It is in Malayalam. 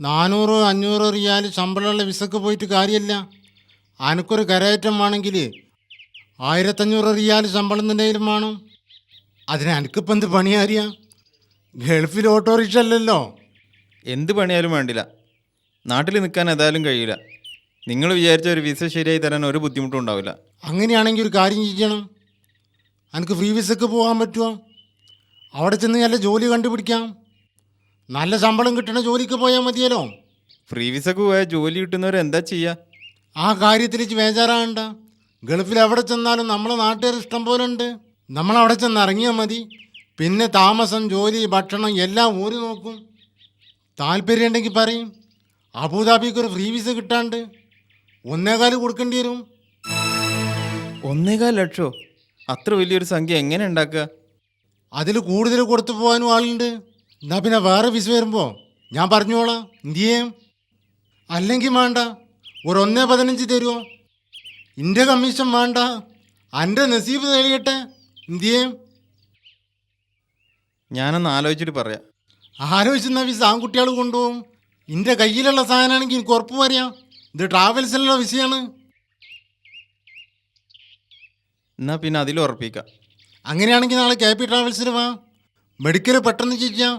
നാനൂറ് അഞ്ഞൂറ് റിയാൽ ശമ്പളമുള്ള വിസക്ക് പോയിട്ട് കാര്യമില്ല. അനക്കൊരു കരയറ്റം വേണമെങ്കിൽ ആയിരത്തഞ്ഞൂറ് റിയാൽ ശമ്പളം എന്തെങ്കിലും വേണം. അതിന് എനിക്കിപ്പോൾ എന്ത് പണിയാറിയ ഗൾഫിൽ ഓട്ടോറിക്ഷ അല്ലല്ലോ. എന്ത് പണിയാലും വേണ്ടില്ല. നാട്ടിൽ നിൽക്കാൻ ഏതായാലും കഴിയില്ല. നിങ്ങൾ വിചാരിച്ച ഒരു വിസ ശരിയായി തരാൻ ഒരു ബുദ്ധിമുട്ടും ഉണ്ടാവില്ല. അങ്ങനെയാണെങ്കിൽ ഒരു കാര്യം ചെയ്യണം. എനിക്ക് ഫ്രീ വിസക്ക് പോകാൻ പറ്റുമോ? അവിടെ ചെന്ന് നല്ല ജോലി കണ്ടുപിടിക്കാം. നല്ല ശമ്പളം കിട്ടുന്ന ജോലിക്ക് പോയാൽ മതിയല്ലോ. ഫ്രീ വിസക്ക് പോയാൽ ജോലി കിട്ടുന്നവർ എന്താ ചെയ്യുക ആ കാര്യത്തിൽ ബേജാറാകണ്ട ഗൾഫിൽ എവിടെ ചെന്നാലും നമ്മളെ നാട്ടുകാർ ഇഷ്ടം പോലെ ഉണ്ട് നമ്മൾ അവിടെ ചെന്ന് ഇറങ്ങിയാൽ മതി. പിന്നെ താമസം ജോലി ഭക്ഷണം എല്ലാം ഊരി നോക്കും. താല്പര്യം ഉണ്ടെങ്കിൽ പറയും. അബുദാബിക്ക് ഒരു ഫ്രീ വിസ കിട്ടാണ്ട് ഒന്നേകാൽ കൊടുക്കേണ്ടി വരും. ഒന്നേകാൽ ലക്ഷോ? അത്ര വലിയൊരു സംഖ്യ എങ്ങനെ ഉണ്ടാക്കുക? അതിൽ കൂടുതൽ കൊടുത്തു പോകാനും ആളുണ്ട്. എന്നാ പിന്നെ വേറെ വിസ വരുമ്പോൾ ഞാൻ പറഞ്ഞോളാം. എന്ത് ചെയ്യും? അല്ലെങ്കിൽ വേണ്ട. ഒരു ഒന്നേ പതിനഞ്ച് തരുമോ എന്റെ കമ്മീഷൻ വേണ്ട. എന്റെ നസീബ് തെളിയട്ടെ എന്ത് ചെയ്യും? ഞാനൊന്ന് ആലോചിച്ചിട്ട് പറയാം. ആലോചിച്ചെന്ന വിസ ആൺകുട്ടികൾ കൊണ്ടുപോകും. എന്റെ കയ്യിലുള്ള സാധനമാണെങ്കിൽ എനിക്ക് ഉറപ്പ് പറയാം ഇത് ട്രാവൽസിലുള്ള വിസയാണ്. എന്നാൽ പിന്നെ അതിൽ ഉറപ്പിക്കാം. അങ്ങനെയാണെങ്കിൽ നാളെ കെ പി ട്രാവൽസിൽ വാ. മെഡിക്കൽ പെട്ടെന്ന് ചെയ്യാം.